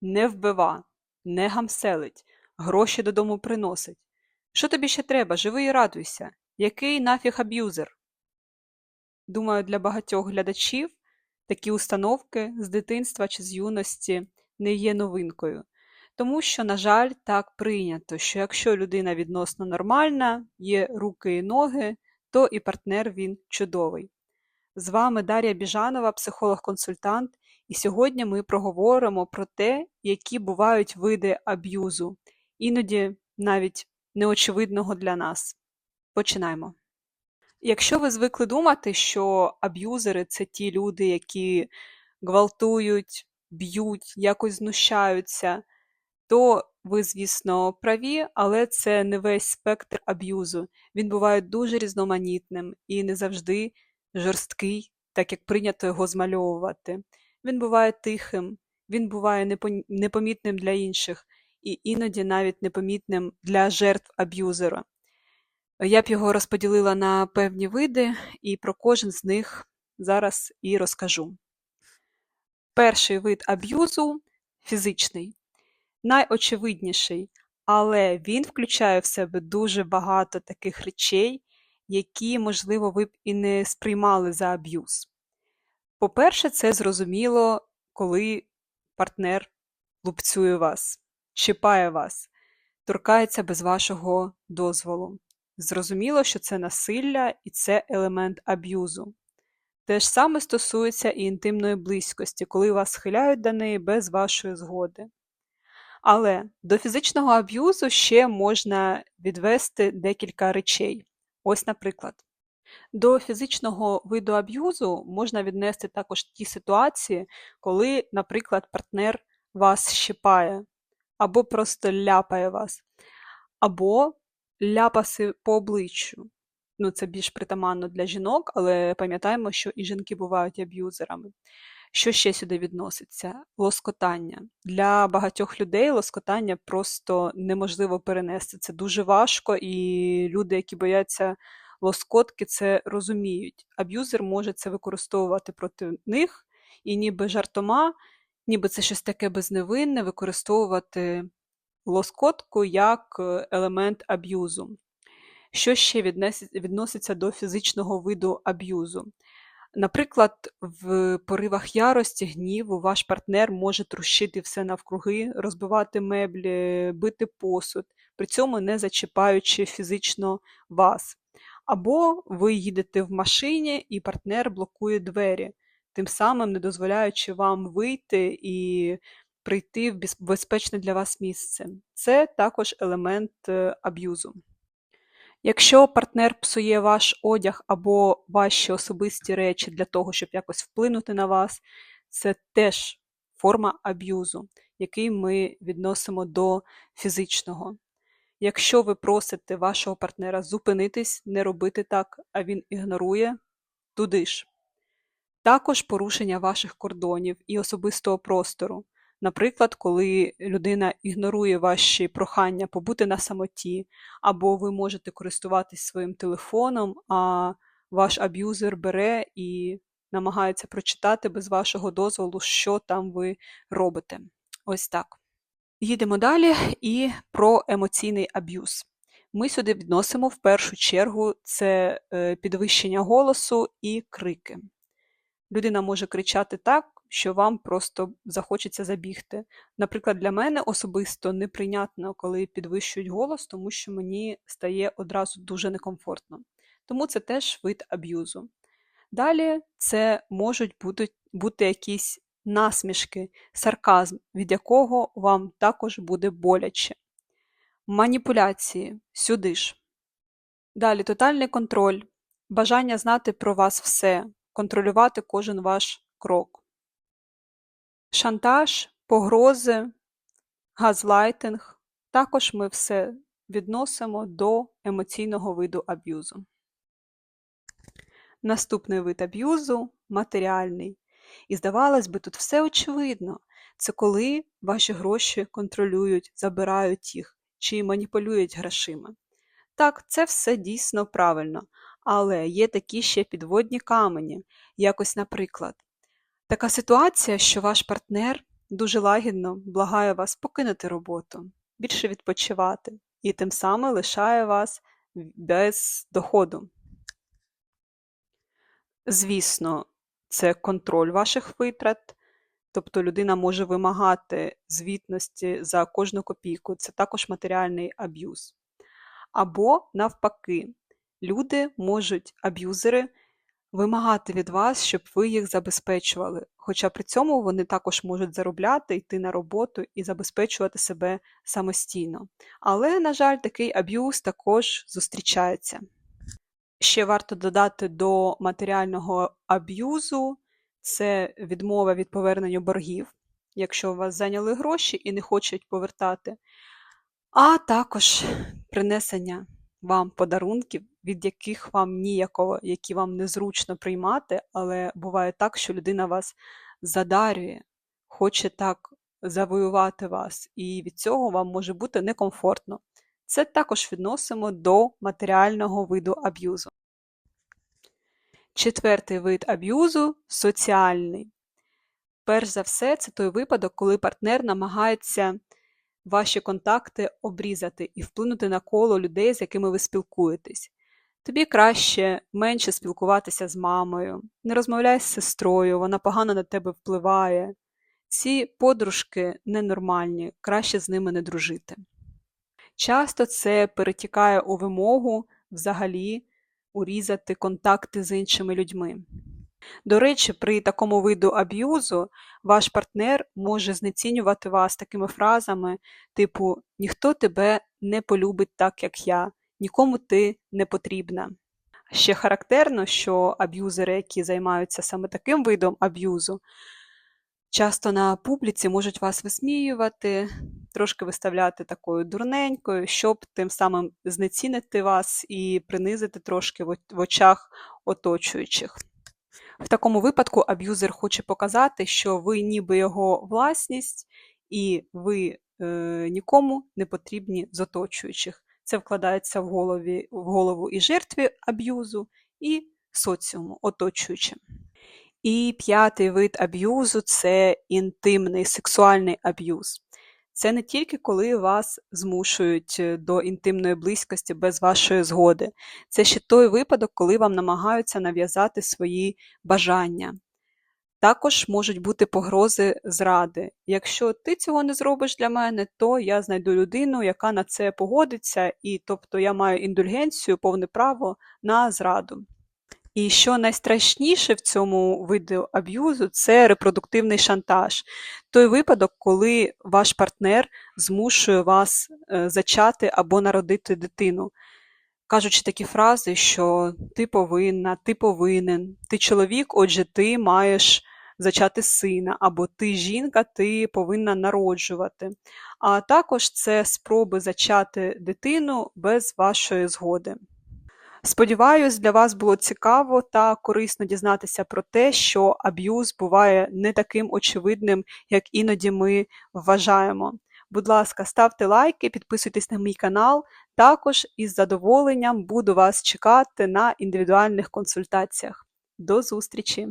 не вбива, не гамселить, гроші додому приносить. Що тобі ще треба? Живи і радуйся. Який нафіг аб'юзер? Думаю, для багатьох глядачів такі установки з дитинства чи з юності не є новинкою. Тому що, на жаль, так прийнято, що якщо людина відносно нормальна, є руки і ноги, то і партнер він чудовий. З вами Дар'я Біжанова, психолог-консультант, і сьогодні ми проговоримо про те, які бувають види аб'юзу, іноді навіть неочевидного для нас. Починаємо. Якщо ви звикли думати, що аб'юзери це ті люди, які гвалтують, б'ють, якось знущаються, то ви, звісно, праві, але це не весь спектр аб'юзу. Він буває дуже різноманітним і не завжди жорсткий, так як прийнято його змальовувати. Він буває тихим, він буває непомітним для інших і іноді навіть непомітним для жертв аб'юзера. Я б його розподілила на певні види, і про кожен з них зараз і розкажу. Перший вид аб'юзу фізичний, найочевидніший, але він включає в себе дуже багато таких речей, які, можливо, ви б і не сприймали за аб'юз. По-перше, це зрозуміло, коли партнер лупцює вас, чіпає вас, торкається без вашого дозволу. Зрозуміло, що це насилля і це елемент аб'юзу. Те ж саме стосується і інтимної близькості, коли вас схиляють до неї без вашої згоди. Але до фізичного аб'юзу ще можна відвести декілька речей. Ось, наприклад, до фізичного виду аб'юзу можна віднести також ті ситуації, коли, наприклад, партнер вас щипає, або просто ляпає вас, або ляпаси по обличчю. Ну, це більш притаманно для жінок, але пам'ятаємо, що і жінки бувають аб'юзерами. Що ще сюди відноситься? Лоскотання. Для багатьох людей лоскотання просто неможливо перенести. Це дуже важко, і люди, які бояться лоскотки, це розуміють. Аб'юзер може це використовувати проти них і ніби жартома, ніби це щось таке безневинне, використовувати лоскотку як е, елемент аб'юзу. Що ще відноситься до фізичного виду аб'юзу? Наприклад, в поривах ярості, гніву ваш партнер може трощити все навкруги, розбивати меблі, бити посуд, при цьому не зачіпаючи фізично вас. Або ви їдете в машині, і партнер блокує двері, тим самим не дозволяючи вам вийти і прийти в безпечне для вас місце. Це також елемент е, аб'юзу. Якщо партнер псує ваш одяг або ваші особисті речі для того, щоб якось вплинути на вас, це теж форма аб'юзу, який ми відносимо до фізичного. Якщо ви просите вашого партнера зупинитись, не робити так, а він ігнорує, туди ж. Також порушення ваших кордонів і особистого простору. Наприклад, коли людина ігнорує ваші прохання побути на самоті, або ви можете користуватись своїм телефоном, а ваш аб'юзер бере і намагається прочитати без вашого дозволу, що там ви робите. Ось так. Їдемо далі і про емоційний аб'юз. Ми сюди відносимо в першу чергу це е, підвищення голосу і крики. Людина може кричати так, що вам просто захочеться забігти. Наприклад, для мене особисто неприйнятно, коли підвищують голос, тому що мені стає одразу дуже некомфортно. Тому це теж вид аб'юзу. Далі це можуть бути, бути якісь насмішки, сарказм, від якого вам також буде боляче. Маніпуляції сюди ж. Далі тотальний контроль, бажання знати про вас все, контролювати кожен ваш крок. Шантаж, погрози, газлайтинг також ми все відносимо до емоційного виду аб'юзу. Наступний вид аб'юзу матеріальний. І здавалось би, тут все очевидно. Це коли ваші гроші контролюють, забирають їх чи маніпулюють грошима. Так, це все дійсно правильно, але є такі ще підводні камені. Якось, наприклад, така ситуація, що ваш партнер дуже лагідно благає вас покинути роботу, більше відпочивати, і тим самим лишає вас без доходу. Звісно, це контроль ваших витрат, тобто людина може вимагати звітності за кожну копійку, це також матеріальний аб'юз. Або навпаки, люди можуть, аб'юзери, вимагати від вас, щоб ви їх забезпечували. Хоча при цьому вони також можуть заробляти, йти на роботу і забезпечувати себе самостійно. Але, на жаль, такий аб'юз також зустрічається. Ще варто додати до матеріального аб'юзу це відмова від повернення боргів, якщо у вас зайняли гроші і не хочуть повертати, а також принесення вам подарунків, від яких вам ніякого, які вам незручно приймати, але буває так, що людина вас задарює, хоче так завоювати вас, і від цього вам може бути некомфортно. Це також відносимо до матеріального виду аб'юзу. Четвертий вид аб'юзу соціальний. Перш за все, це той випадок, коли партнер намагається ваші контакти обрізати і вплинути на коло людей, з якими ви спілкуєтесь. Тобі краще менше спілкуватися з мамою, не розмовляй з сестрою, вона погано на тебе впливає. Ці подружки ненормальні, краще з ними не дружити. Часто це перетікає у вимогу взагалі урізати контакти з іншими людьми. До речі, при такому виду аб'юзу ваш партнер може знецінювати вас такими фразами, типу Ніхто тебе не полюбить так, як я, нікому ти не потрібна. Ще характерно, що аб'юзери, які займаються саме таким видом аб'юзу, часто на публіці можуть вас висміювати, трошки виставляти такою дурненькою, щоб тим самим знецінити вас і принизити трошки в очах оточуючих. В такому випадку аб'юзер хоче показати, що ви ніби його власність, і ви е, нікому не потрібні з оточуючих. Це вкладається в голові, в голову і жертві аб'юзу, і соціуму оточуючим. І п'ятий вид аб'юзу це інтимний сексуальний аб'юз. Це не тільки коли вас змушують е, до інтимної близькості без вашої згоди. Це ще той випадок, коли вам намагаються нав'язати свої бажання. Також можуть бути погрози зради. Якщо ти цього не зробиш для мене, то я знайду людину, яка на це погодиться, і тобто я маю індульгенцію, повне право на зраду. І що найстрашніше в цьому виду аб'юзу це репродуктивний шантаж. Той випадок, коли ваш партнер змушує вас е, зачати або народити дитину. Кажучи такі фрази, що ти повинна, ти повинен, ти чоловік, отже, ти маєш зачати сина, або ти жінка, ти повинна народжувати. А також це спроби зачати дитину без вашої згоди. Сподіваюсь, для вас було цікаво та корисно дізнатися про те, що аб'юз буває не таким очевидним, як іноді ми вважаємо. Будь ласка, ставте лайки, підписуйтесь на мій канал. Також із задоволенням буду вас чекати на індивідуальних консультаціях. До зустрічі!